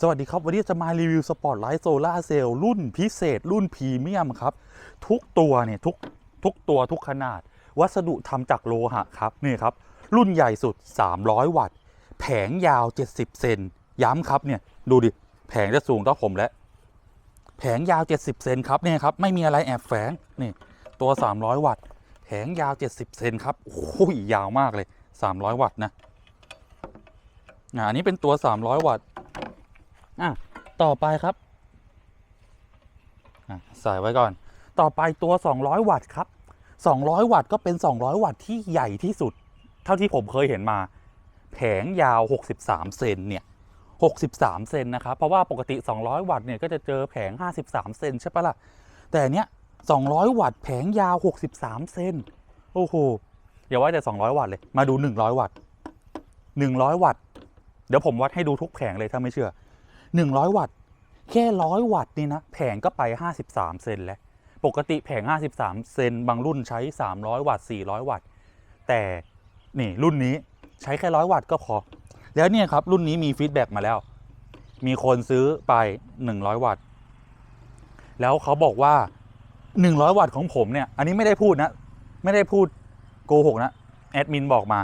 สวัสดีครับ วันนี้จะมารีวิวสปอร์ตไลท์โซลาเซลล์รุ่นพิเศษ รุ่นพรีเมียมครับ ทุกตัวเนี่ยทุกทุกตัวทุกขนาด วัสดุทำจากโลหะครับนี่ครับ รุ่นใหญ่สุด 300 วัตต์ แผงยาว 70 เซนย้ำครับเนี่ยดูดิ แผงจะสูงเท่าผมแล้ว แผงยาว 70 เซนครับเนี่ยครับไม่มีอะไรแอบแฝงนี่ตัว 300 วัตต์ แผงยาว 70 เซนครับโอ้ยยาวมากเลย 300 วัตต์นะอะอันนี้เป็นตัว 300 วัตต์ อะต่อไปครับอะใส่ไว้ก่อน ต่อไปตัว 200 วัตต์ครับ 200 วัตต์ก็เป็น 200 วัตต์ที่ใหญ่ที่สุด เท่าที่ผมเคยเห็นมา แผงยาว 63 เซนเนี่ย 63 เซนนะครับ เพราะว่าปกติ 200 วัตต์เนี่ยก็จะเจอแผง 53 เซนใช่ปะล่ะ แต่เนี้ย 200 วัตต์แผงยาว 63 เซนโอ้โหอย่าว่าแต่ 200 วัตต์เลย มาดู 100 วัตต์ 100 วัตต์ เดี๋ยวผมวัดให้ดูทุกแผงเลยถ้าไม่เชื่อ 100 วัตต์ แค่ร้อยวัตต์นี่นะ แผงก็ไป 53 เซนแล้ว ปกติแผง 53 เซนบางรุ่นใช้ 300 วัตต์ 400 วัตต์ แต่นี่รุ่นนี้ใช้แค่ร้อยวัตต์ก็พอ แล้วเนี่ยครับ รุ่นนี้มีฟีดแบ็กมาแล้ว มีคนซื้อไป 100 วัตต์ แล้วเขาบอกว่า 100 วัตต์ของผมเนี่ย อันนี้ไม่ได้พูดนะ ไม่ได้พูดโกหกนะ แอดมินบอกมา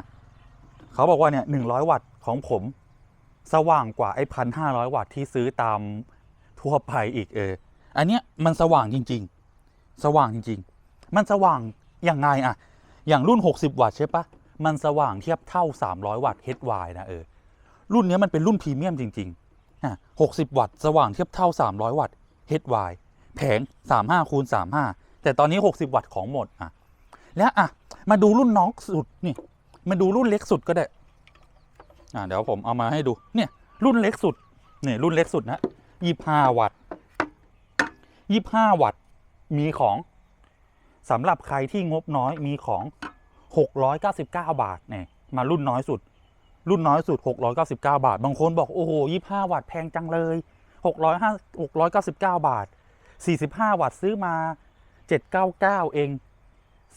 เขาบอกว่าเนี่ย100 วัตต์ของผม สว่างกว่าไอ้พันห้าร้อยวัตต์ที่ซื้อตามทั่วไปอีกเออ อันเนี้ยมันสว่างจริง ๆ สว่างจริง ๆ มันสว่างอย่างไงอะอย่างรุ่น 60 วัตต์ใช่ปะมันสว่างเทียบเท่า 300 วัตต์ HY นะเออ รุ่นเนี้ยมันเป็นรุ่นพรีเมียมจริงๆอะ60 วัตต์สว่างเทียบเท่า 300 วัตต์ HY แผง 35คูณ35 แต่ตอนนี้ 60 วัตต์ของหมดอะ แล้วอะ มาดูรุ่นน้องสุดนี่ มาดูรุ่นเล็กสุดก็ได้ อ่าเดี๋ยวผมเอามาให้ดูเนี่ยรุ่นเล็กสุดเนี่ยรุ่นเล็กสุดนะยี่ห้าวัตต์ยี่ห้าวัตต์มีของสำหรับใครที่งบน้อยมีของ 699 บาทเนี่ยมารุ่นน้อยสุด รุ่นน้อยสุด 699 บาท บางคนบอกโอ้โห25 วัตต์แพงจังเลย605 699 บาท 45 วัตต์ซื้อมา 799 เอง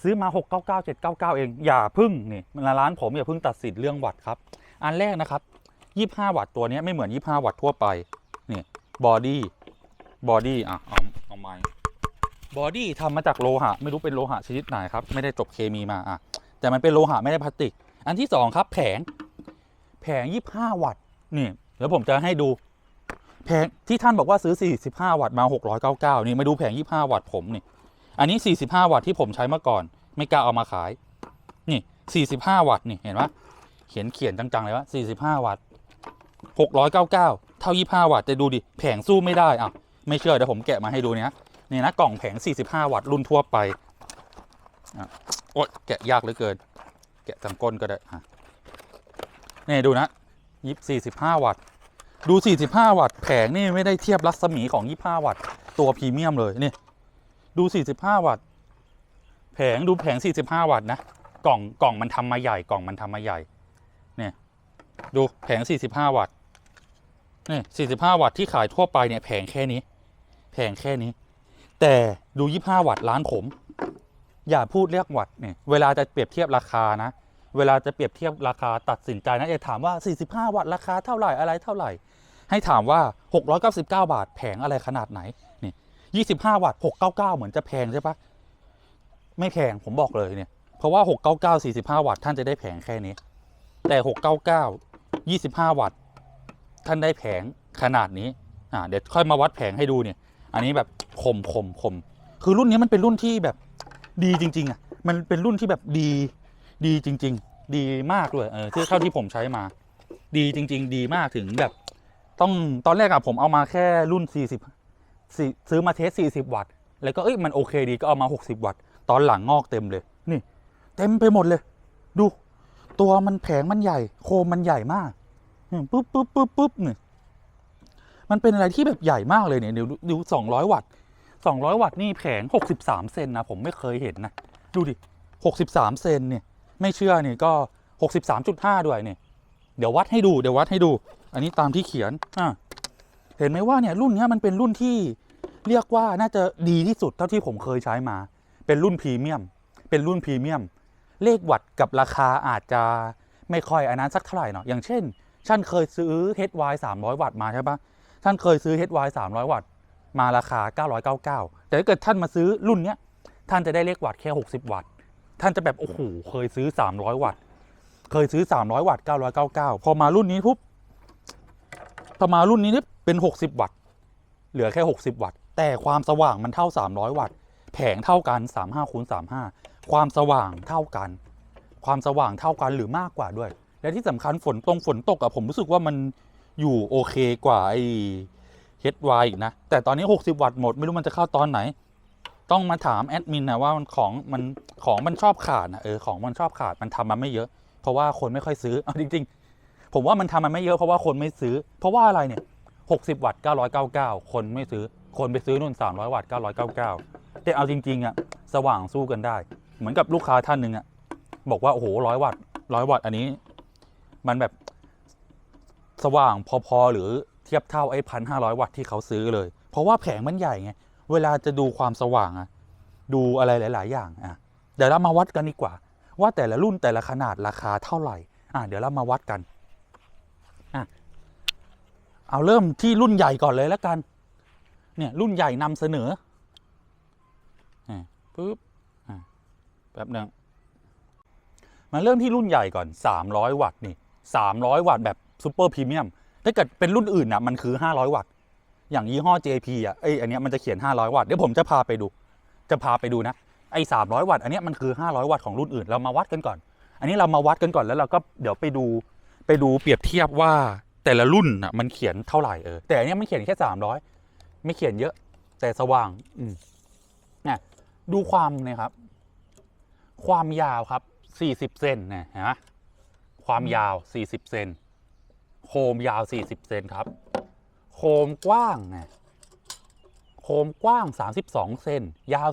ซื้อมา 699 799 เอง อย่าพึ่งนี่ร้านผมอย่าพึ่งตัดสินเรื่องวัตต์ครับ อันแรกนะครับ 25 วัตต์ตัวนี้ไม่เหมือน 25 วัตต์ทั่วไป นี่บอดี้ บอดี้ อะ เอาเอาไม้บอดี้ทำมาจากโลหะ ไม่รู้เป็นโลหะชนิดไหนครับ ไม่ได้จบเคมีมา อะ แต่มันเป็นโลหะไม่ได้พลาสติก อันที่สองครับ แผง แผง 25 วัตต์ นี่แล้วผมจะให้ดู แผงที่ท่านบอกว่าซื้อ 45 วัตต์มา 699 นี่มาดูแผง 25 วัตต์ผมนี่ อันนี้ 45 วัตต์ที่ผมใช้มาก่อน ไม่กล้าเอามาขาย นี่ 45 วัตต์นี่ เห็นปะเขียนเขียนจังๆเลยว่า45 วัตต์699 เท่า 25 วัตต์จะดูดิแผงสู้ไม่ได้อะไม่เชื่อเดี๋ยวผมแกะมาให้ดูเนี่ยนี่นะกล่องแผง 45 วัตต์รุ่นทั่วไปอะโอ๊ยแกะยากเหลือเกิน แกะทางก้นก็ได้อะนี่ดูนะยิบ45 วัตต์ดู 45 วัตต์แผงนี่ไม่ได้เทียบรัศมีของ 25 วัตต์ตัวพรีเมียมเลยนี่ดู 45 วัตต์แผงดูแผง 45 วัตต์นะกล่องกล่องมันทำมาใหญ่กล่องมันทำมาใหญ่ ดูแผง 45 วัตต์นี่45 วัตต์ที่ขายทั่วไปเนี่ยแผงแค่นี้ แผงแค่นี้ แต่ดู 25 วัตต์ร้านผม อย่าพูดเรียกวัตต์เนี่ยเวลาจะเปรียบเทียบราคานะ เวลาจะเปรียบเทียบราคาตัดสินใจนะอย่าถามว่า 45 วัตต์ราคาเท่าไหร่อะไรเท่าไหร่ ให้ถามว่า 699 บาท แผงอะไรขนาดไหนนี่25 วัตต์699 เหมือนจะแพงใช่ปะไม่แพงผมบอกเลยเนี่ยเพราะว่า 699 45 วัตต์ท่านจะได้แผงแค่นี้ แต่ 699 25 วัตต์ ท่านได้แผงขนาดนี้อ่าเดี๋ยวค่อยมาวัดแผงให้ดูเนี่ย อันนี้แบบคมคมคมคือรุ่นนี้มันเป็นรุ่นที่แบบดีจริง ๆอะมันเป็นรุ่นที่แบบดีดีจริง ๆ ดีมากเลยเออที่เท่าที่ผมใช้มา ดีจริง ๆ ดีมากถึงแบบ ต้องตอนแรกอะผมเอามาแค่รุ่น 40 ซื้อมาเทส 40 วัตต์ แล้วก็เอ้ยมันโอเคดีก็เอามา 60 วัตต์ ตอนหลังงอกเต็มเลย นี่ เต็มไปหมดเลย ดู ตัวมันแผงมันใหญ่ โคมมันใหญ่มากปุ๊บปุ๊บปุ๊บปุ๊บเนี่ยมันเป็นอะไรที่แบบใหญ่มากเลยเนี่ยดูดูสองร้อยวัตต์สองร้อยวัตต์นี่แผงหกสิบสามเซนนะผมไม่เคยเห็นนะ ดูดิหกสิบสามเซนเนี่ย ไม่เชื่อเนี่ยก็หกสิบสามจุดห้าด้วยเนี่ย เดี๋ยววัดให้ดู เดี๋ยววัดให้ดู อันนี้ตามที่เขียนอะเห็นไหมว่าเนี่ยรุ่นนี้มันเป็นรุ่นที่เรียกว่าน่าจะดีที่สุดเท่าที่ผมเคยใช้มา เป็นรุ่นพรีเมียม เป็นรุ่นพรีเมียม เลขวัตต์กับราคาอาจจะไม่ค่อยอันนั้นสักเท่าไหร่เนาะอย่างเช่นฉันเคยซื้อ HY 300 วัตต์มาใช่ปะท่านเคยซื้อ HY 300 วัตต์มาราคา 999 แต่ถ้าเกิดท่านมาซื้อรุ่นเนี้ยท่านจะได้เลขวัตต์แค่ 60 วัตต์ ท่านจะแบบโอ้โหเคยซื้อ 300 วัตต์ เคยซื้อ 300 วัตต์ 999 พอมารุ่นนี้ปุ๊บพอมารุ่นนี้นี่เป็น 60 วัตต์ เหลือแค่ 60 วัตต์ แต่ความสว่างมันเท่า 300 วัตต์ แผงเท่ากัน 35คูณ35 ความสว่างเท่ากัน ความสว่างเท่ากันหรือมากกว่าด้วย และที่สำคัญฝนตรงฝนตกอะผมรู้สึกว่ามันอยู่โอเคกว่าไอ้ HY อีกนะ แต่ตอนนี้ 60 วัตต์หมด ไม่รู้มันจะเข้าตอนไหน ต้องมาถามแอดมินนะว่ามันของมันของมันชอบขาดนะเออของมันชอบขาดมันทำมาไม่เยอะ เพราะว่าคนไม่ค่อยซื้อเอาจริง ๆ ผมว่ามันทำมาไม่เยอะเพราะว่าคนไม่ซื้อ เพราะว่าอะไรเนี่ย 60 วัตต์ 999 คนไม่ซื้อ คนไปซื้อนู่น300 วัตต์ 999 แต่เอาจริงๆอะสว่างสู้กันได้ เหมือนกับลูกค้าท่านหนึ่งอะบอกว่า โอ้โหร้อยวัตต์ร้อยวัตต์อันนี้ มันแบบสว่างพอๆหรือเทียบเท่าไอ้พันห้าร้อยวัตต์ที่เขาซื้อเลย เพราะว่าแผงมันใหญ่ไง เวลาจะดูความสว่างอะดูอะไรหลาย ๆ อย่างอะเดี๋ยวเรามาวัดกันดีกว่า ว่าแต่ละรุ่นแต่ละขนาดราคาเท่าไหร่ อะเดี๋ยวเรามาวัดกันอะเอาเริ่มที่รุ่นใหญ่ก่อนเลยแล้วกัน เนี่ยรุ่นใหญ่นำเสนออะปึ๊บ แป๊บนึงมาเริ่มที่รุ่นใหญ่ก่อน 300 วัตต์นี่ 300 วัตต์แบบซูเปอร์พรีเมียมถ้าเกิดเป็นรุ่นอื่นอะมันคือ 500 วัตต์อย่างยี่ห้อ JP อะเอ้ยอันเนี้ยมันจะเขียน 500 วัตต์เดี๋ยวผมจะพาไปดู จะพาไปดูนะไอ้300 วัตต์อันเนี้ยมันคือ 500 วัตต์ของรุ่นอื่น เรามาวัดกันก่อน อันนี้เรามาวัดกันก่อนแล้วเราก็เดี๋ยวไปดูไปดูเปรียบเทียบว่าแต่ละรุ่นอะมันเขียนเท่าไหร่เออแต่อันเนี้ยมันเขียนแค่300ไม่เขียนเยอะ แต่สว่างอืมเนี่ยดูความเนี่ยครับ ความยาวครับ 40 เซนนี่ยเห็นไหมความยาว 40 เซนโคมยาว 40 เซนครับ โคมกว้างนี่ยโคมกว้าง 32 เซนยาว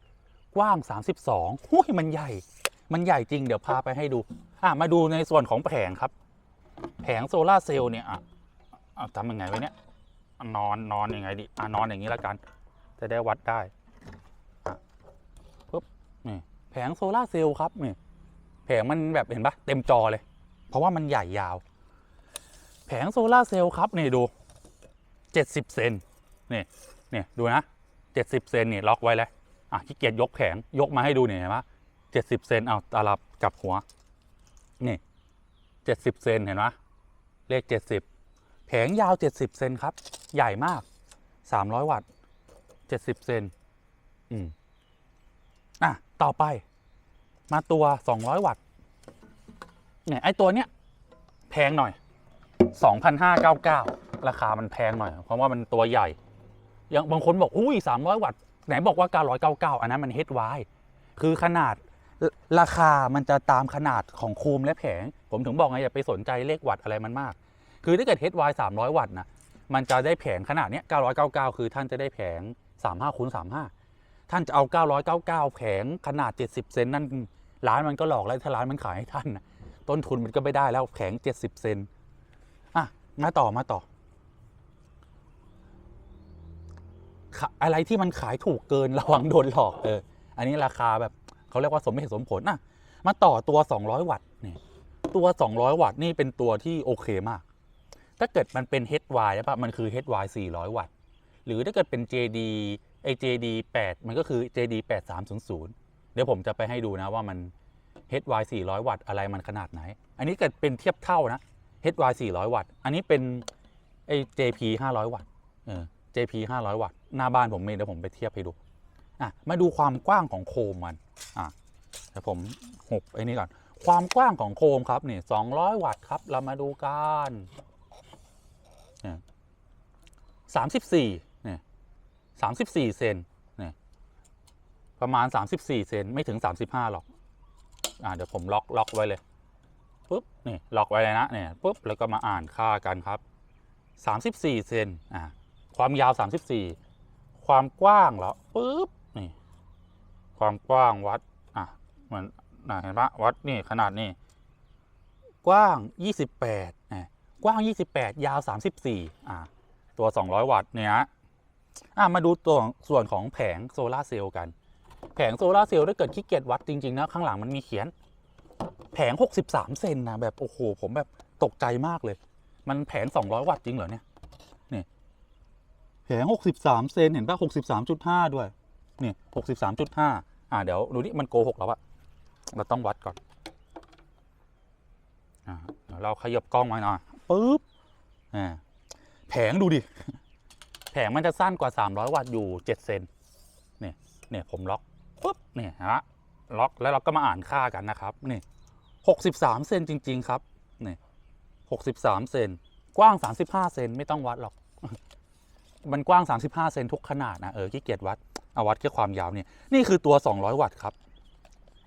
40 กว้าง 32หุ้ยมันใหญ่ มันใหญ่จริงเดี๋ยวพาไปให้ดู อะ มาดูในส่วนของแผงครับ แผงโซลาเซลล์เนี่ยอะทำยังไงไว้เนี่ย นอนนอนยังไงดิอะนอนอย่างนี้ละกัน จะได้วัดได้ปุ๊บนี่ แผงโซลาเซลล์ครับนี่แผงมันแบบเห็นปะเต็มจอเลย เพราะว่ามันใหญ่ยาว แผงโซลาเซลล์ครับนี่ดู70เซนนี่นี่ดูนะ70เซนนี่ล็อกไว้แล้วอะขี้เกียจยกแผงยกมาให้ดูเนี่ยเห็นปะ70เซนเอาตาลับกับหัวนี่70เซนเห็นปะเลข70แผงยาว70เซนครับ ใหญ่มาก300วัตต์70เซนอืม ต่อไป มาตัว 200 วัตต์เนี่ยไอตัวเนี้ยแพงหน่อย 2,599 ราคามันแพงหน่อย เพราะว่ามันตัวใหญ่อย่างบางคนบอกอุ้ย300 วัตต์ไหนบอกว่า999 อันนั้นมัน HY คือขนาดราคามันจะตามขนาดของโคมและแผง ผมถึงบอกไงอย่าไปสนใจเลขวัตต์อะไรมันมาก คือถ้าเกิด HY 300 วัตต์นะมันจะได้แผงขนาดเนี้ย999 คือท่านจะได้แผง 35คูณ35 ท่านจะเอา 999 แผงขนาด 70 เซนนั่นร้านมันก็หลอกแล้วถ้าร้านมันขายให้ท่านนะต้นทุนมันก็ไม่ได้แล้วแผง 70 เซนอะมาต่อมาต่อะอะไรที่มันขายถูกเกินระวังโดนหลอกเอออันนี้ราคาแบบเขาเรียกว่าสมเหตุสมผลอะมาต่อตัว 200 วัตต์นี่ตัว 200 วัตต์นี่เป็นตัวที่โอเคมาก ถ้าเกิดมันเป็น HY ใช่ปะมันคือ HY 400 วัตต์ หรือถ้าเกิดเป็น JD ไอ JD 8มันก็คือ JD 8300 เดี๋ยวผมจะไปให้ดูนะว่ามัน HY 400 วัตต์อะไรมันขนาดไหน อันนี้เกิดเป็นเทียบเท่านะ HY 400 วัตต์ อันนี้เป็นไอ้ JP 500 วัตต์เออ JP 500 วัตต์ หน้าบ้านผมมีเดี๋ยวผมไปเทียบให้ดูอะมาดูความกว้างของโคมมันอะเดี๋ยวผมหุบไอ้นี่ก่อน ความกว้างของโคมครับนี่200 วัตต์ครับ เรามาดูกันเนี่ย34เนี่ 34 เซนเนี่ยประมาณ 34 เซนไม่ถึง 35 หรอก อะเดี๋ยวผมล็อกล็อกไว้เลยปุ๊บนี่ล็อกไว้เลยนะเนี่ยปุ๊บแล้วก็มาอ่านค่ากันครับ 34 เซนอ่าความยาว 34 ความกว้างเหรอปุ๊บนี่ความกว้างวัดอะเหมือนนะเห็นปะวัดนี่ขนาดนี่กว้าง 28นะกว้าง 28 ยาว 34อ่าตัว 200 วัตต์เนี่ย มาดูตัวส่วนของแผงโซลาเซลล์กัน แผงโซลาเซลล์ถ้าเกิดขี้เกียจวัดจริง ๆ นะ ข้างหลังมันมีเขียน แผง 63 เซนนะแบบ โอ้โห ผมแบบตกใจมากเลย มันแผง 200 วัตต์จริงเหรอเนี่ยนี่แผงหกสิบสามเซนเห็นปะหกสิบสามจุดห้าด้วยนี่หกสิบสามจุดห้าอ่าเดี๋ยวดูนี่มันโกหกแล้วอะเราต้องวัดก่อนอ่าเดี๋ยวเราขยับกล้องมาหน่อยปุ๊บอ่าแผงดูดิ แผงมันจะสั้นกว่า 300 วัตต์อยู่ 7 เซนเนี่ยเนี่ยผมล็อกปุ๊บเนี่ยฮะล็อกแล้วเราก็มาอ่านค่ากันนะครับนี่63 เซนจริง ๆ ครับนี่63 เซนกว้าง 35 เซนไม่ต้องวัดหรอกมันกว้าง 35 เซนทุกขนาดนะเออขี้เกียจวัดเอาวัดแค่ความยาวเนี่ยนี่คือตัว 200 วัตต์ครับ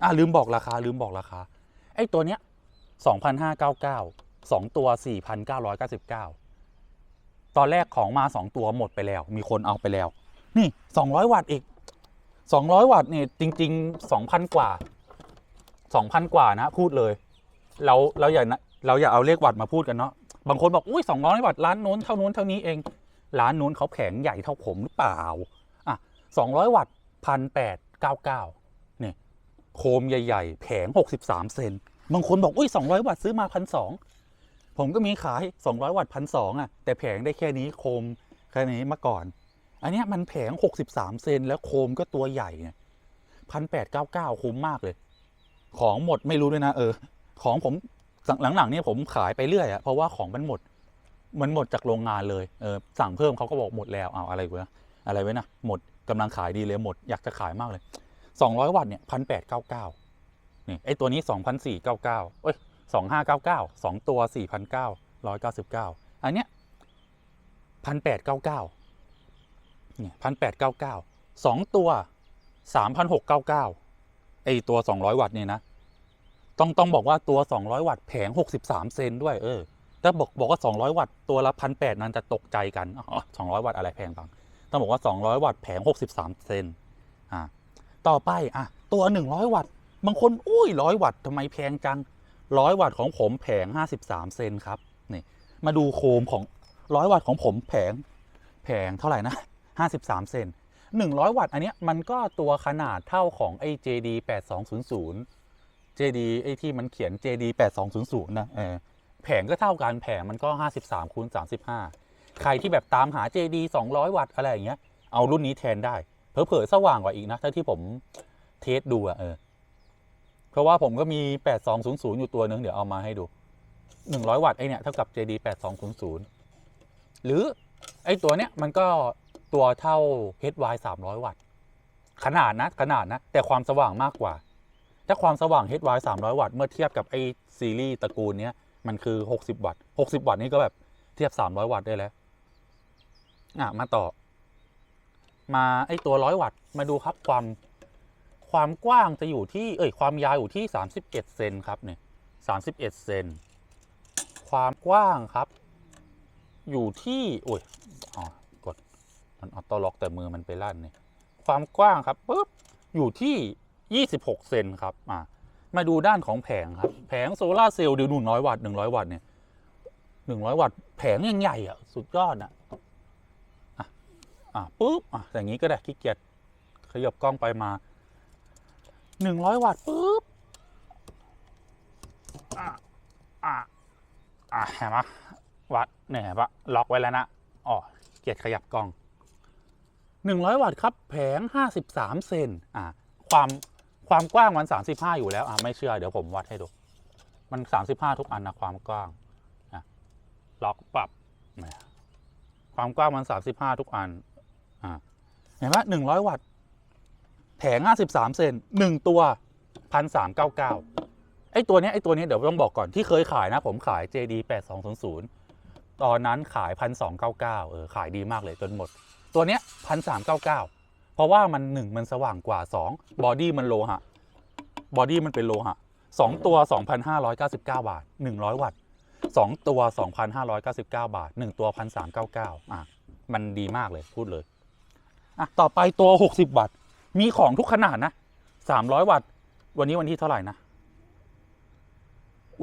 อะลืมบอกราคาลืมบอกราคาไอ้ตัวเนี้ย2,599 2 ตัว 4,999 ตอนแรกของมา 2 ตัวหมดไปแล้ว มีคนเอาไปแล้ว นี่ 200 วัตต์อีก 200 วัตต์เนี่ยจริง ๆ 2,000 กว่า 2,000 กว่านะ พูดเลย เราเราอย่านะเราอย่าเอาเลขวัตต์มาพูดกันเนาะบางคนบอกอุ้ย200 วัตต์ร้านนู้นเท่านู้นเท่านี้เอง ร้านนู้นเขาแผงใหญ่เท่าผมหรือเปล่าอะ200 วัตต์พันแปดเก้าเก้าเนี่ยโคมใหญ่ ๆ แผง 63 เซนบางคนบอกอุ้ย200 วัตต์ซื้อมาพันสอง ผมก็มีขาย 200 วัตต์พันสองอะ แต่แผงได้แค่นี้โคมแค่นี้มาก่อน อันเนี้ยมันแผง 63 เซนแล้วโคมก็ตัวใหญ่เนี่ยพันแปดเก้าเก้าคุ้มมากเลย ของหมดไม่รู้ด้วยนะ เออ ของผมหลังๆเนี่ยผมขายไปเรื่อยอะเพราะว่าของมันหมด มันหมดจากโรงงานเลยเออสั่งเพิ่มเขาก็บอกหมดแล้วเอาอะไรวะอะไรไว้นะหมดกำลังขายดีเลยหมดอยากจะขายมากเลย 200 วัตต์เนี่ยพันแปดเก้าเก้านี่ไอตัวนี้2,499เอ้ย 2599 2 ตัว 4,999 อันเนี้ย1,899เนี่ย1,899 2 ตัว 3,699 ไอตัว 200 วัตต์เนี่ยนะ ต้องต้องบอกว่าตัว 200 วัตต์แผง 63 เซนด้วยเออถ้าบอกบอกว่า 200 วัตต์ตัวละ1,800นั้นจะตกใจกันอ๋อ200 วัตต์อะไรแพงบังต้องบอกว่า 200 วัตต์แผง 63 เซนอ่าต่อไปอะตัว 100 วัตต์บางคนอุ้ย 100 วัตต์ทำไมแพงจัง 100วัตต์ของผมแผง 53 เซนครับนี่มาดูโคมของ100วัตต์ของผมแผงแผงเท่าไหร่นะ 53 เซน100 วัตต์อันเนี้ยมันก็ตัวขนาดเท่าของไอ้ JD 8200 JD ไอ้ที่มันเขียน JD 8200นะเออแผงก็เท่ากันแผงมันก็ 53คูณ35 ใครที่แบบตามหา JD 200 วัตต์อะไรอย่างเงี้ย เอารุ่นนี้แทนได้ เผลอๆสว่างกว่าอีกนะถ้าที่ผมเทสดูอะเออ ราะว่าผมก็มี 8200 อยู่ตัวนึง เดี๋ยวเอามาให้ดู 100 วัตต์ไอเนี่ยเท่ากับ JD 8200 หรือไอตัวเนี้ยมันก็ตัวเท่า HY 300 วัตต์ ขนาดนะ ขนาดนะ แต่ความสว่างมากกว่า ถ้าความสว่าง HY 300 วัตต์เมื่อเทียบกับไอซีรีส์ตระกูลเนี้ยมันคือ 60 วัตต์ 60 วัตต์นี่ก็แบบเทียบ 300 วัตต์ได้แล้ว อะ มาต่อ มาไอตัว 100 วัตต์ มาดูครับความ ความกว้างจะอยู่ที่เอ้ยความยาวอยู่ที่ 31เซนครับเนี่ย31เซนความกว้างครับ อยู่ที่โอ้ยอ๋อกดมันออโต้ล็อกแต่มือมันไปลั่นเนี่ยความกว้างครับปุ๊บอยู่ที่ 26เซนครับอ่ามาดูด้านของแผงครับ แผงโซลาร์เซลล์เดี๋ยวหนึ่งร้อยวัตต์หนึ่งร้อยวัตต์เนี่ยหนึ่งร้อยวัตต์แผงยังใหญ่อะสุดยอดอะอะอะปุ๊บอะอย่างนี้ก็ได้ขี้เกียจขยับกล้องไปมา หนึ่งร้อยวัตต์ปุ๊บอะอะอะเห็นไหมวัดเนี่ยเห็นปะล็อกไว้แล้วนะอ๋อเกียจขยับกล้องหนึ่งร้อยวัตต์ครับ แผงห้าสิบสามเซนอะความความกว้างมันสามสิบห้าอยู่แล้วอะไม่เชื่อเดี๋ยวผมวัดให้ดู มันสามสิบห้าทุกอันนะความกว้างอะล็อกปรับเนี่ยความกว้างมันสามสิบห้าทุกอันอะเห็นไหมหนึ่งร้อยวัตต์ แผง 53 เซนหนึ่งตัว 1,399 ไอ้ตัวเนี้ยไอ้ตัวเนี้ยเดี๋ยวต้องบอกก่อนที่เคยขายนะ ผมขาย JD 8200 ตอนนั้นขาย 1,299 เออ ขายดีมากเลยจนหมด ตัวเนี้ย 1,399 เพราะว่ามันหนึ่งมันสว่างกว่า 2 บอดี้มันโลหะ บอดี้มันเป็นโลหะ 2 ตัว 2,599 บาท 100 วัตต์ 2 ตัว 2,599 บาท 1 ตัว 1,399 อะ มันดีมากเลยพูดเลย อะ ต่อไปตัว 60 วัตต์ มีของทุกขนาดนะ300วัตต์ วันนี้วันที่เท่าไหร่นะ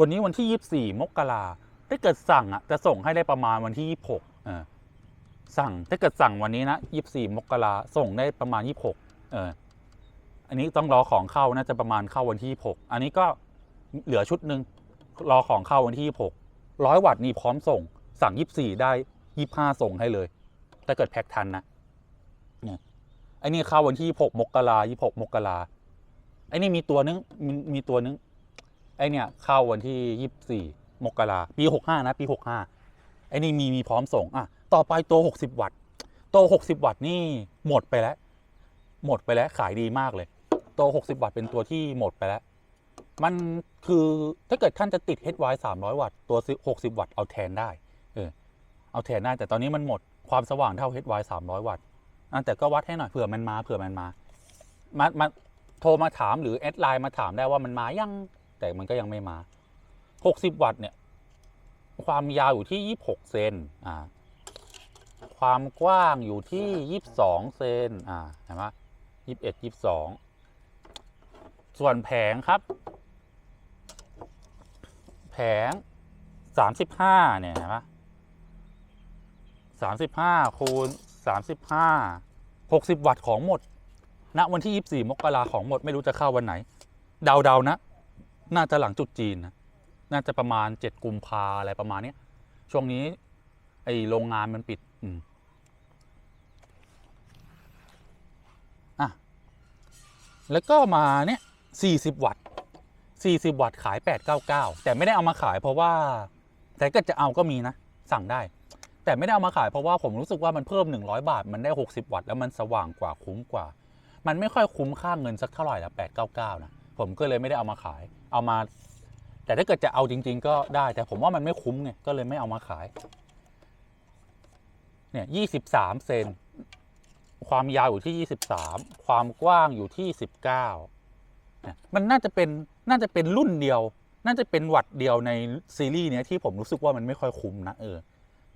วันนี้วันที่24มกราถ้าเกิดสั่งอะจะส่งให้ได้ประมาณวันที่26เออสั่งถ้าเกิดสั่งวันนี้นะ24มกราส่งได้ประมาณ26เอออันนี้ต้องรอของเข้าน่าจะประมาณเข้าวันที่26อันนี้ก็เหลือชุดหนึ่งรอของเข้าวันที่26 100วัตต์นี่พร้อมส่ง สั่ง24ได้25ส่งให้เลย ถ้าเกิดแพ็คทันนะ อ้นี่เข้าวันที่หกมกรายี่หกมกราไอ้นี่มีตัวนึงมีมีตัวนึงไอ้เนี่ยเข้าวันที่ยี่สี่มกราปีหกห้านะปีหกห้าไอ้นี่มีมีพร้อมส่งอะต่อไปตัวหกสิบวัตต์ตัวหกสิบวัตต์นี่หมดไปแล้ว หมดไปแล้วขายดีมากเลย ตัวหกสิบวัตต์เป็นตัวที่หมดไปแล้ว มันคือถ้าเกิดท่านจะติด HY 300 วัตต์ตัว60วัตต์เอาแทนได้ เออเอาแทนได้แต่ตอนนี้มันหมดความสว่างเท่า HY 300 วัตต์ แต่ก็วัดให้หน่อยเผื่อมันมาเผื่อมันมา มามาโทรมาถามหรือแอดไลน์มาถามได้ว่ามันมายัง แต่มันก็ยังไม่มา60วัตต์เนี่ย ความยาวอยู่ที่26เซนอ่า ความกว้างอยู่ที่22เซนอ่าเห็นไหมยี่สิบเอ็ดยี่สิบสองส่วนแผงครับ แผงสามสิบห้าเนี่ยเห็นปะสามสิบห้าคูณ สามสิบห้าหกสิบวัตต์ของหมดณวันที่ยี่สี่มกราของหมดไม่รู้จะเข้าวันไหน เดาๆนะ น่าจะหลังจุดจีนนะน่าจะประมาณเจ็ดกุมภาอะไรประมาณนี้ช่วงนี้ ไอโรงงานมันปิดอืมอะแล้วก็มาเนี่ย 40 วัตต์ 40 วัตต์ขาย 899 แต่ไม่ได้เอามาขายเพราะว่า แต่ก็จะเอาก็มีนะ สั่งได้ แต่ไม่ได้เอามาขายเพราะว่าผมรู้สึกว่ามันเพิ่ม 100 บาท มันได้ 60 วัตต์แล้วมันสว่างกว่าคุ้มกว่า มันไม่ค่อยคุ้มค่าเงินสักเท่าไหร่ละ899นะผมก็เลยไม่ได้เอามาขาย เอามา แต่ถ้าเกิดจะเอาจริง ๆ ก็ได้ แต่ผมว่ามันไม่คุ้มไงก็เลยไม่เอามาขาย เนี่ย23 เซนความยาวอยู่ที่ 23 ความกว้างอยู่ที่ 19เนี่ยมันน่าจะเป็นน่าจะเป็นรุ่นเดียว น่าจะเป็นวัดเดียวในซีรีส์เนี้ยที่ผมรู้สึกว่ามันไม่ค่อยคุ้มนะเออ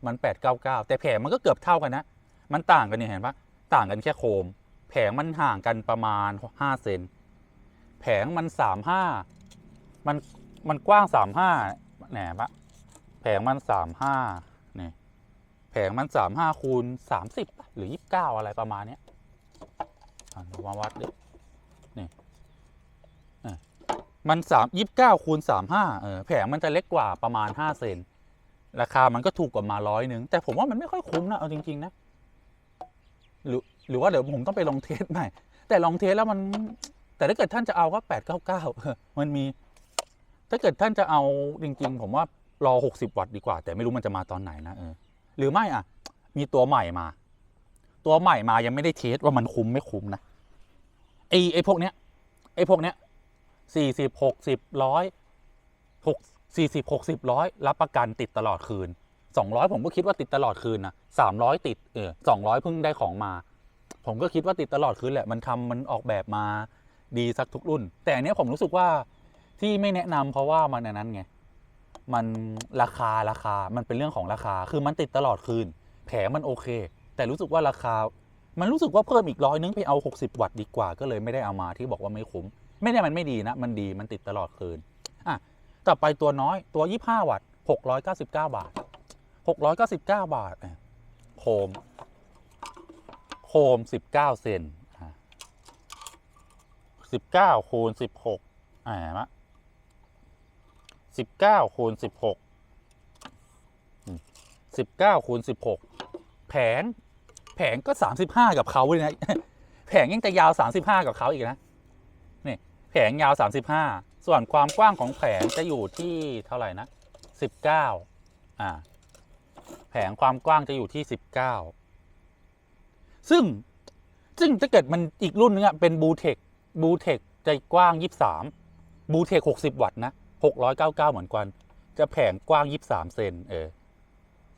มัน 899 แต่แผงมันก็เกือบเท่ากันนะ มันต่างกันเนี่ยเห็นปะต่างกันแค่โคม แผงมันห่างกันประมาณ 5 เซน แผงมัน 35 มัน มันกว้าง 35แหนปะแผงมัน 35เนี่ยแผงมัน 35คูณ30 หรือ 29 อะไรประมาณเนี้ยอะเรามาวัดดินี่อะมัน3 29คูณ35เออแผงมันจะเล็กกว่าประมาณ 5 เซน ราคามันก็ถูกกว่ามาร้อยหนึ่งแต่ผมว่ามันไม่ค่อยคุ้มนะเอาจริง ๆ นะ หรือหรือว่าเดี๋ยวผมต้องไปลองเทสใหม่ แต่ลองเทสแล้วมัน แต่ถ้าเกิดท่านจะเอาก็899เออมันมี ถ้าเกิดท่านจะเอาจริง ๆ ผมว่ารอ60วัตต์ดีกว่า แต่ไม่รู้มันจะมาตอนไหนนะเออหรือไม่อะ มีตัวใหม่มา ตัวใหม่มายังไม่ได้เทสว่ามันคุ้มไม่คุ้มนะไอไอพวกเนี้ยไอพวกเนี้ยสี่สิบหกสิบร้อยหก สี่สิบหกสิบร้อยรับประกันติดตลอดคืนสองร้อยผมก็คิดว่าติดตลอดคืนนะสามร้อยติดเออสองร้อยเพิ่งได้ของมา ผมก็คิดว่าติดตลอดคืนแหละมันทำมันออกแบบมาดีสักทุกรุ่น แต่อันเนี้ยผมรู้สึกว่าที่ไม่แนะนำเพราะว่ามันอันนั้นไงมันราคาราคา มันเป็นเรื่องของราคา คือมันติดตลอดคืน แผงมันโอเค แต่รู้สึกว่าราคา มันรู้สึกว่าเพิ่มอีกร้อยนึงไปเอา 60 วัตต์ดีกว่า ก็เลยไม่ได้เอามาที่บอกว่าไม่คุ้ม ไม่ได้มันไม่ดีนะ มันดี มันติดตลอดคืน อะ แต่ไปตัวน้อยตัว 25 วัตต์699 บาท 699 บาทโคม โคม 19 เซน19คูณ16อ่ามสิบเก้าคูณสิบหกสิบเก้าคูณสิบหกแผง แผงก็สามสิบห้ากับเขาเลยนะ แผงยังจะยาวสามสิบห้ากับเขาอีกนะ นี่ แผงยาวสาม ส่วนความกว้างของแผงจะอยู่ที่เท่าไหร่นะสิบเก้าอ่าแผงความกว้างจะอยู่ที่สิบเก้าซึ่งซึ่งถ้าเกิดมันอีกรุ่นนึงอะเป็นบูเทคบูเทคจะกว้างยี่สามบูเทคหกสิบวัตต์นะหกร้อยเก้าเก้าเหมือนกัน จะแผงกว้างยี่สามเซนเออ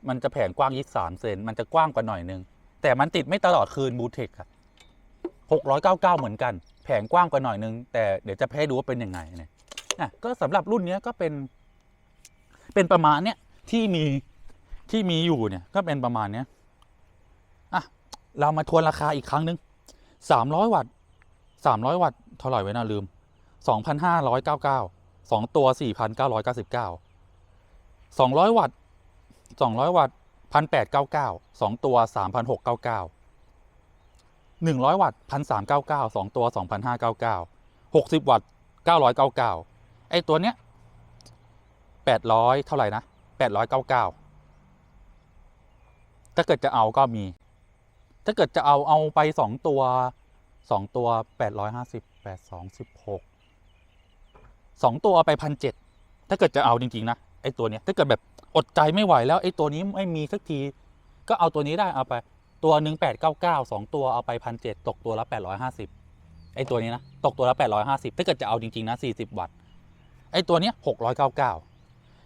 มันจะแผงกว้างยี่สามเซนมันจะกว้างกว่าหน่อยนึง แต่มันติดไม่ตลอดคืนบูเทคอะหกร้อยเก้าเก้าเหมือนกัน แผงกว้างกว่าหน่อยนึง แต่เดี๋ยวจะให้ดูว่าเป็นยังไงเนี่ย อะก็สำหรับรุ่นเนี้ยก็เป็น เป็นประมาณเนี้ยที่มีที่มีอยู่เนี่ยก็เป็นประมาณเนี้ยอะเรามาทวนราคาอีกครั้งหนึ่งสามร้อยวัตต์สามร้อยวัตต์เท่าไหร่ไว้นะลืมสองพันห้าร้อยเก้าเก้าสองตัวสี่พันเก้าร้อยเก้าสิบเก้าสองร้อยวัตต์สองร้อยวัตต์พันแปดเก้าเก้าสองตัวสามพันหกเก้าเก้าหนึ่งร้อยวัตต์พันสามเก้าเก้าสองตัวสองพันห้าเก้าเก้าหกสิบวัตต์เก้าร้อยเก้าเก้า ไอตัวเนี้ยแปดร้อยเท่าไหร่นะแปดร้อยเก้าเก้าถ้าเกิดจะเอาก็มี ถ้าเกิดจะเอาเอาไปสองตัวสองตัวแปดร้อยห้าสิบแปดสองสิบหกสองตัวเอาไปพันเจ็ดถ้าเกิดจะเอาจริง ๆ นะ ไอ้ตัวเนี้ยถ้าเกิดแบบอดใจไม่ไหวแล้วไอ้ตัวนี้ไม่มีสักทีก็เอาตัวนี้ได้เอาไปตัวหนึ่งแปดเก้าเก้าสองตัวเอาไปพันเจ็ดตกตัวละแปดร้อยห้าสิบไอ้ตัวนี้นะตกตัวละแปดร้อยห้าสิบถ้าเกิดจะเอาจริง ๆ นะสี่สิบวัตต์ ไอ้ตัวเนี้ยหกร้อยเก้าเก้า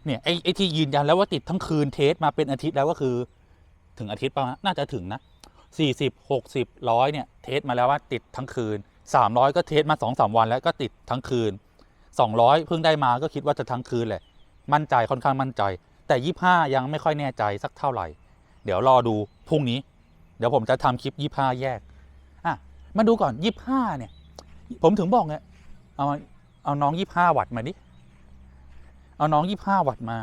เนี่ยไอ้ไอ้ที่ยืนยันแล้วว่าติดทั้งคืนเทสมาเป็นอาทิตย์แล้วก็คือ ถึงอาทิตย์ป่ะน่าจะถึงนะสี่สิบหกสิบร้อยเนี่ยเทสมาแล้วว่าติดทั้งคืนสามร้อยก็เทสมาสองสามวันแล้วก็ติดทั้งคืนสองร้อยเพิ่งได้มาก็คิดว่าจะทั้งคืนแหละ มั่นใจค่อนข้างมั่นใจ แต่ยี่ห้ายังไม่ค่อยแน่ใจสักเท่าไหร่ เดี๋ยวรอดูพรุ่งนี้ เดี๋ยวผมจะทำคลิปยี่ห้าแยกอะมาดูก่อนยี่ห้าเนี่ย ผมถึงบอกไงเอามาเอาน้องยี่ห้าวัตต์มาดิ เอาน้องยี่ห้าวัตต์มา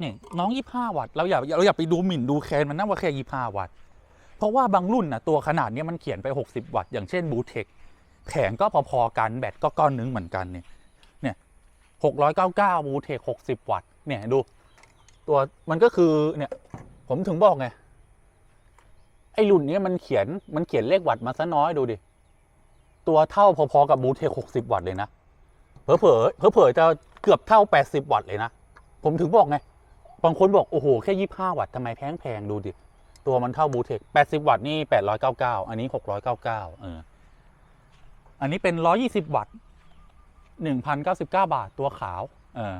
เนี่ยน้องยี่ห้าวัตต์เราอย่าเราอย่าไปดูหมิ่นดูแคลนมันนะว่าแค่ยี่ห้าวัตต์เพราะว่าบางรุ่นนะตัวขนาดเนี้ยมันเขียนไปหกสิบวัตต์อย่างเช่นบูเทคแผงก็พอๆกันแบตก็ก้อนนึงเหมือนกันเนี่ยเนี่ยหกร้อยเก้าเก้าบูเทคหกสิบวัตต์เนี่ยดู ตัวมันก็คือเนี่ยผมถึงบอกไงไอ้รุ่นเนี้ยมันเขียนมันเขียนเลขวัตต์มาซะน้อยดูดิ ตัวเท่าพอๆกับบูเทคหกสิบวัตต์เลยนะ เผลอๆเผลอจะเกือบเท่าแปดสิบวัตต์เลยนะ ผมถึงบอกไง บางคนบอก โอ้โห แค่ยี่ห้าวัตต์ทำไมแพงแพงๆดูดิ ตัวมันเท่าบูเทคแปดสิบวัตต์นี่แปดร้อยเก้าเก้าอันนี้หกร้อยเก้าอออันนี้เป็นร้อยี่สิบวัตต์หนึ่งพันเก้าสิบาทตัวขาวเออ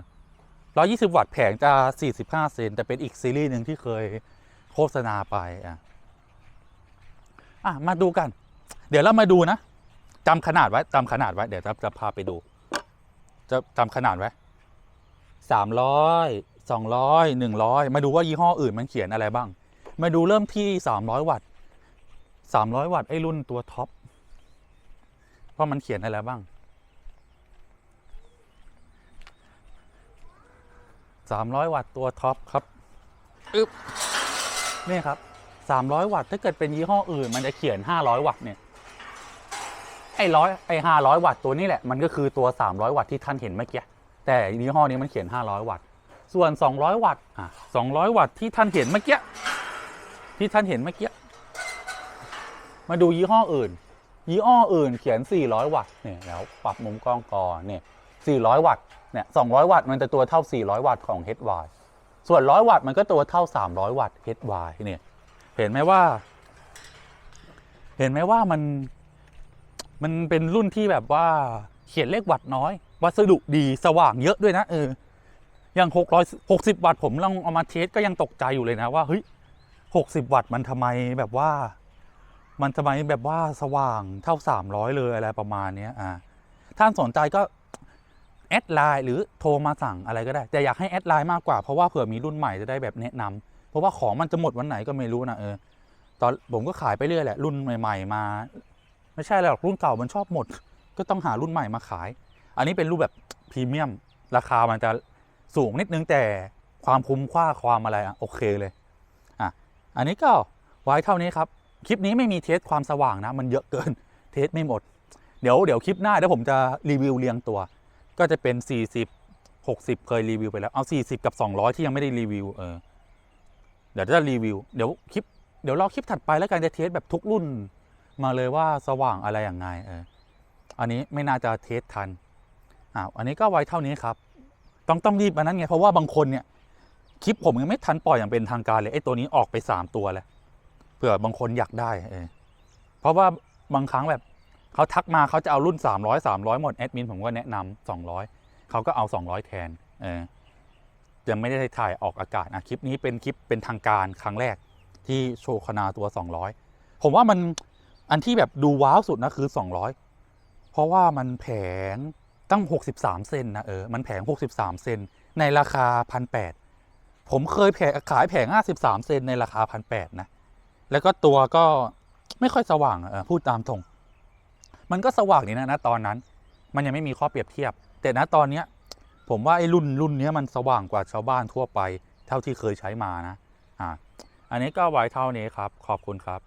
ร้อยี่สิบวัตต์แผงจะสี่สิบห้าเซนแต่เป็นอีกซีรีส์หนึ่งที่เคยโฆษณาไปอะอะมาดูกัน เดี๋ยวเรามาดูนะจำขนาดไว้จำขนาดไว้ เดี๋ยวจะจะพาไปดู จะจำขนาดไว้สามร้อยสองร้อยหนึ่งร้อยมาดูว่ายี่ห้ออื่นมันเขียนอะไรบ้าง มาดูเริ่มที่สามร้อยวัตต์สามร้อยวัตต์ไอ้รุ่นตัวท็อปว่ามันเขียนอะไรบ้างสามร้อยวัตต์ตัวท็อปครับอึ๊บนี่ครับสามร้อยวัตต์ถ้าเกิดเป็นยี่ห้ออื่น มันจะเขียนห้าร้อยวัตต์เนี่ยไอ้ร้อยไอ้ห้าร้อยวัตต์ตัวนี้แหละมันก็คือตัวสามร้อยวัตต์ที่ท่านเห็นเมื่อกี้แต่ยี่ห้อนี้มันเขียนห้าร้อยวัตต์ส่วนสองร้อยวัตต์อะสองร้อยวัตต์ที่ท่านเห็นเมื่อกี้ที่ท่านเห็นเมื่อกี้มาดูยี่ห้ออื่น ยี่ห้ออื่นเขียน 400 วัตต์เนี่ยแล้วปรับมุมกล้องก่อนเนี่ย400 วัตต์เนี่ย200 วัตต์มันจะตัวเท่า 400 วัตต์ของ HY ส่วน 100 วัตต์มันก็ตัวเท่า 300 วัตต์ HY เนี่ยเห็นไหมว่า เห็นไหมว่ามัน มันเป็นรุ่นที่แบบว่าเขียนเลขวัตต์น้อย วัสดุดีสว่างเยอะด้วยนะเอออย่าง660 วัตต์ผมลองเอามาเทสก็ยังตกใจอยู่เลยนะว่าเฮ้ย60 วัตต์มันทำไมแบบว่า มันทำไมแบบว่าสว่างเท่า 300 เลยอะไรประมาณนี้อ่าท่านสนใจก็แอดไลน์หรือโทรมาสั่งอะไรก็ได้ แต่อยากให้แอดไลน์มากกว่าเพราะว่าเผื่อมีรุ่นใหม่จะได้แบบแนะนำเพราะว่าของมันจะหมดวันไหนก็ไม่รู้นะเออตอนผมก็ขายไปเรื่อยแหละรุ่นใหม่ ๆ มา ไม่ใช่หรอกรุ่นเก่ามันชอบหมด ก็ต้องหารุ่นใหม่มาขาย อันนี้เป็นรูปแบบพรีเมียม ราคามันจะสูงนิดนึงแต่ความคุ้มค่าความอะไรอะโอเคเลยอะอันนี้ก็ไว้เท่านี้ครับ คลิปนี้ไม่มีเทสความสว่างนะ มันเยอะเกินเทสไม่หมด เดี๋ยวเดี๋ยวคลิปหน้าเดี๋ยวผมจะรีวิวเรียงตัว ก็จะเป็น 40 60 เคยรีวิวไปแล้วเอา 40 กับ 200 ที่ยังไม่ได้รีวิวเออเดี๋ยวจะรีวิวเดี๋ยวคลิปเดี๋ยวรอคลิปถัดไปแล้วกันจะเทสแบบทุกรุ่น มาเลยว่าสว่างอะไรอย่างไงเอออันนี้ไม่น่าจะเทสทันอ้าวอันนี้ก็ไว้เท่านี้ครับ ต้องต้องรีบอันนั้นไงเพราะว่าบางคนเนี่ยคลิปผมยังไม่ทันปล่อยอย่างเป็นทางการเลยไอ้ตัวนี้ออกไป3ตัวแล้วเผื่อบางคนอยากได้เออเพราะว่าบางครั้งแบบเขาทักมาเขาจะเอารุ่น 300 300 หมดแอดมินผมก็แนะนำ200 เขาก็เอา 200 แทนเออยังไม่ได้ถ่ายออกอากาศอะคลิปนี้เป็นคลิปเป็นทางการครั้งแรกที่โชว์คนาตัว 200 ผมว่ามัน อันที่แบบดูว้าวสุดนะคือ 200 เพราะว่ามันแผงตั้ง 63 เซนนะเออ มันแผง 63 เซนในราคา 1,800 ผมเคยแผงขายแผง 53 เซนในราคา 1,800 นะ แล้วก็ตัวก็ไม่ค่อยสว่างอะเออพูดตามตรง มันก็สว่างนี่นะนะตอนนั้น มันยังไม่มีข้อเปรียบเทียบ แต่นะตอนเนี้ยผมว่าไอ้รุ่นรุ่นเนี้ยมันสว่างกว่าชาวบ้านทั่วไป เท่าที่เคยใช้มานะ อ่า อันนี้ก็ไว้เท่านี้ครับ ขอบคุณครับ